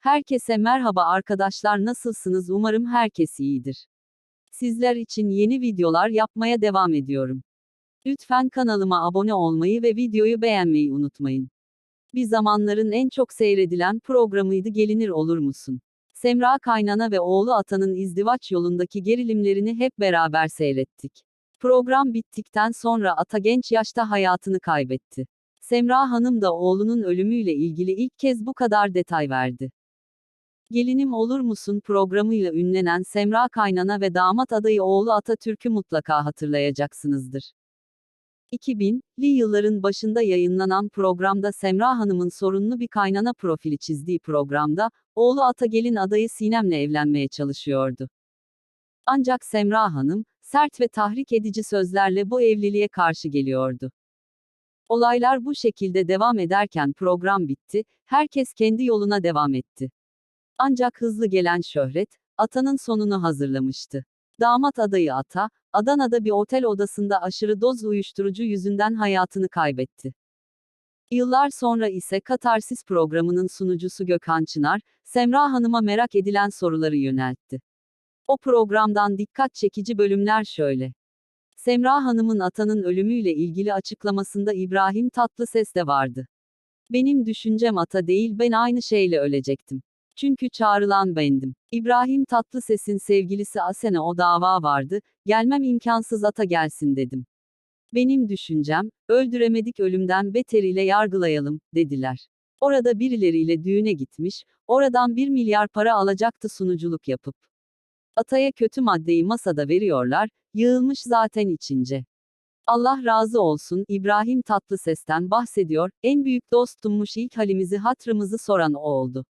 Herkese merhaba arkadaşlar nasılsınız umarım herkes iyidir. Sizler için yeni videolar yapmaya devam ediyorum. Lütfen kanalıma abone olmayı ve videoyu beğenmeyi unutmayın. Bir zamanların en çok seyredilen programıydı Gelinir Olur Musun? Semra Kaynana ve oğlu Atan'ın izdivaç yolundaki gerilimlerini hep beraber seyrettik. Program bittikten sonra Ata genç yaşta hayatını kaybetti. Semra Hanım da oğlunun ölümüyle ilgili ilk kez bu kadar detay verdi. Gelinim Olur Musun programıyla ünlenen Semra Kaynana ve damat adayı oğlu Atatürk'ü mutlaka hatırlayacaksınızdır. 2000'li yılların başında yayınlanan programda Semra Hanım'ın sorunlu bir kaynana profili çizdiği programda, oğlu Atagel'in adayı Sinem'le evlenmeye çalışıyordu. Ancak Semra Hanım, sert ve tahrik edici sözlerle bu evliliğe karşı geliyordu. Olaylar bu şekilde devam ederken program bitti, herkes kendi yoluna devam etti. Ancak hızlı gelen şöhret, Ata'nın sonunu hazırlamıştı. Damat adayı Ata, Adana'da bir otel odasında aşırı doz uyuşturucu yüzünden hayatını kaybetti. Yıllar sonra ise Katarsis programının sunucusu Gökhan Çınar, Semra Hanım'a merak edilen soruları yöneltti. O programdan dikkat çekici bölümler şöyle. Semra Hanım'ın Atan'ın ölümüyle ilgili açıklamasında İbrahim Tatlıses de vardı. Benim düşüncem Ata değil ben aynı şeyle ölecektim. Çünkü çağrılan bendim. İbrahim Tatlıses'in sevgilisi Asena o dava vardı, gelmem imkansız ata gelsin dedim. Benim düşüncem, öldüremedik ölümden beteriyle yargılayalım, dediler. Orada birileriyle düğüne gitmiş, oradan bir milyar para alacaktı sunuculuk yapıp. Ataya kötü maddeyi masada veriyorlar, yığılmış zaten içince. Allah razı olsun İbrahim Tatlıses'ten bahsediyor, en büyük dostummuş ilk halimizi hatrımızı soran o oldu.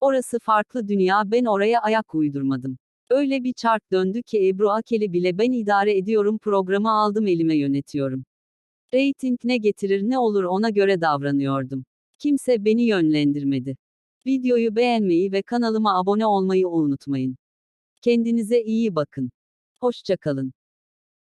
Orası farklı dünya ben oraya ayak uydurmadım. Öyle bir çark döndü ki Ebru Akeli bile ben idare ediyorum programı aldım elime yönetiyorum. Rating ne getirir ne olur ona göre davranıyordum. Kimse beni yönlendirmedi. Videoyu beğenmeyi ve kanalıma abone olmayı unutmayın. Kendinize iyi bakın. Hoşçakalın.